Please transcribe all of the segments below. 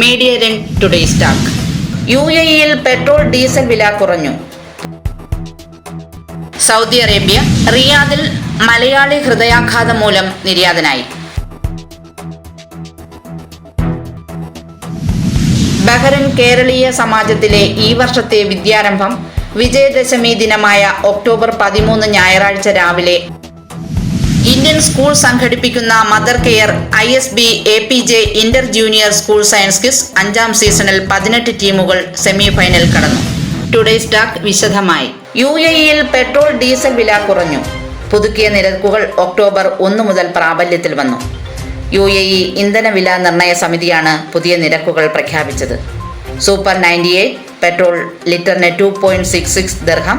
Media രൺ today stack U A ഇയിൽ petrol diesel വില കുറഞ്ഞു. സൗദി അറേബ്യ റിയാദിൽ മലയാളി ഹൃദയാഘാതം മൂലം നിര്യാതനായി. ബഹ്റൻ കേരളീയ സമാജത്തിലെ ഈ വർഷത്തെ വിദ്യാരംഭം വിജയദശമി ദിനമായ ഒക്ടോബർ പതിമൂന്ന് ഞായറാഴ്ച രാവിലെ ഇന്ത്യൻ സ്കൂൾ സംഘടിപ്പിക്കുന്ന mother care I S B A P J inter junior school science quiz അഞ്ചാം സീസണിൽ പതിനെട്ട് ടീമുകൾ സെമി ഫൈനൽ കടന്നു. ടുഡേസ് സ്റ്റാക്ക് വിശദമായി. യു എ ഇയിൽ പെട്രോൾ ഡീസൽ വില കുറഞ്ഞു. പുതുക്കിയ നിരക്കുകൾ ഒക്ടോബർ ഒന്ന് മുതൽ പ്രാബല്യത്തിൽ വന്നു. യു എ ഇ ഇന്ധന വില നിർണയ സമിതിയാണ് പുതിയ നിരക്കുകൾ പ്രഖ്യാപിച്ചത്. സൂപ്പർ നയന്റി എയ്റ്റ് പെട്രോൾ ലിറ്ററിന് ടു പോയിന്റ് സിക്സ് സിക്സ് ദർഹം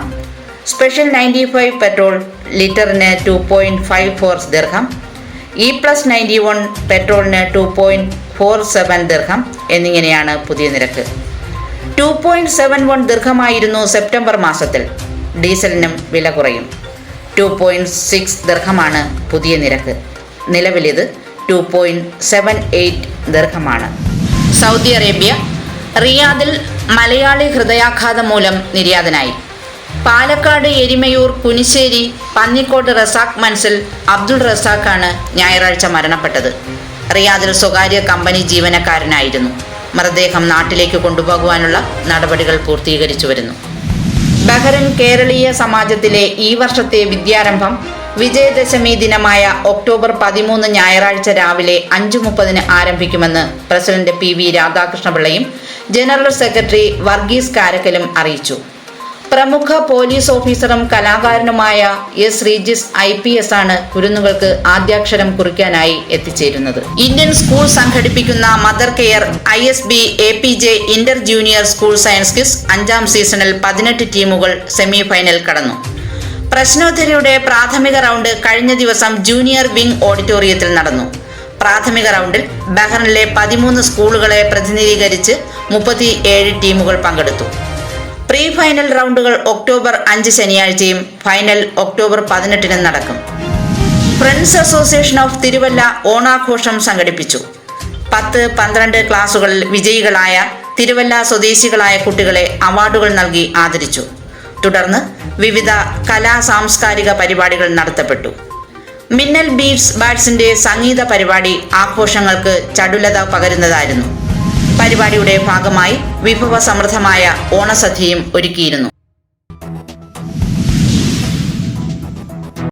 സ്പെഷ്യൽ നയന്റി ഫൈവ് പെട്രോൾ ലിറ്ററിന് ടു പോയിന്റ് ഫൈവ് ഫോർ ദീർഘം. ഇ പ്ലസ് നയന്റി വൺ പെട്രോളിന് ടു പോയിന്റ് ഫോർ സെവൻ ദീർഘം എന്നിങ്ങനെയാണ് പുതിയ നിരക്ക്. ടു പോയിന്റ് സെവൻ വൺ ദീർഘമായിരുന്നു സെപ്റ്റംബർ മാസത്തിൽ. ഡീസലിനും വില കുറയും. ടു പോയിന്റ് സിക്സ് ദീർഘമാണ് പുതിയ നിരക്ക്. നിലവിലിത് ടു പോയിന്റ് സെവൻ എയ്റ്റ് ദീർഘമാണ്. സൗദി അറേബ്യ റിയാദിൽ മലയാളി ഹൃദയാഘാതം മൂലം നിര്യാതനായി. പാലക്കാട് എരിമയൂർ പുനിശ്ശേരി പന്നിക്കോട് റസാഖ് മൻസിൽ അബ്ദുൾ റസാഖാണ് ഞായറാഴ്ച മരണപ്പെട്ടത്. റിയാദിൽ സ്വകാര്യ കമ്പനി ജീവനക്കാരനായിരുന്നു. മൃതദേഹം നാട്ടിലേക്ക് കൊണ്ടുപോകുവാനുള്ള നടപടികൾ പൂർത്തീകരിച്ചു വരുന്നു. ബഹ്റിൻ കേരളീയ സമാജത്തിലെ ഈ വർഷത്തെ വിദ്യാരംഭം വിജയദശമി ദിനമായ ഒക്ടോബർ പതിമൂന്ന് ഞായറാഴ്ച രാവിലെ അഞ്ചു മുപ്പതിന് ആരംഭിക്കുമെന്ന് പ്രസിഡന്റ് പി വി രാധാകൃഷ്ണപിള്ളയും ജനറൽ സെക്രട്ടറി വർഗീസ് കാരക്കലും അറിയിച്ചു. പ്രമുഖ പോലീസ് ഓഫീസറും കലാകാരനുമായ S Regis I P S ആണ് കുരുന്നുകൾക്ക് ആദ്യാക്ഷരം കുറിക്കാനായി എത്തിച്ചേരുന്നത്. ഇന്ത്യൻ സ്കൂൾ സംഘടിപ്പിക്കുന്ന mother care I S B A P J inter junior school science quiz അഞ്ചാം സീസണിൽ പതിനെട്ട് ടീമുകൾ സെമി ഫൈനൽ കടന്നു. പ്രശ്നോത്തരിയുടെ പ്രാഥമിക റൗണ്ട് കഴിഞ്ഞ ദിവസം ജൂനിയർ വിംഗ് ഓഡിറ്റോറിയത്തിൽ നടന്നു. പ്രാഥമിക റൗണ്ടിൽ ബഹ്റിനിലെ പതിമൂന്ന് സ്കൂളുകളെ പ്രതിനിധീകരിച്ച് മുപ്പത്തി ഏഴ് ടീമുകൾ പങ്കെടുത്തു. പ്രീ ഫൈനൽ റൗണ്ടുകൾ ഒക്ടോബർ അഞ്ച് ശനിയാഴ്ചയും ഫൈനൽ ഒക്ടോബർ പതിനെട്ടിനും നടക്കും. ഫ്രണ്ട്സ് അസോസിയേഷൻ ഓഫ് തിരുവല്ല ഓണാഘോഷം സംഘടിപ്പിച്ചു. പത്ത് പന്ത്രണ്ട് ക്ലാസുകളിൽ വിജയികളായ തിരുവല്ല സ്വദേശികളായ കുട്ടികളെ അവാർഡുകൾ നൽകി ആദരിച്ചു. തുടർന്ന് വിവിധ കലാ സാംസ്കാരിക പരിപാടികൾ നടത്തപ്പെട്ടു. മിന്നൽ ബീറ്റ്സ് ബാറ്റ്സിന്റെ സംഗീത പരിപാടി ആഘോഷങ്ങൾക്ക് ചടുലത പകരുന്നതായിരുന്നു. പരിപാടിയുടെ ഭാഗമായി വിഭവസമൃദ്ധമായ ഓണസദ്യയും ഒരുക്കിയിരുന്നു.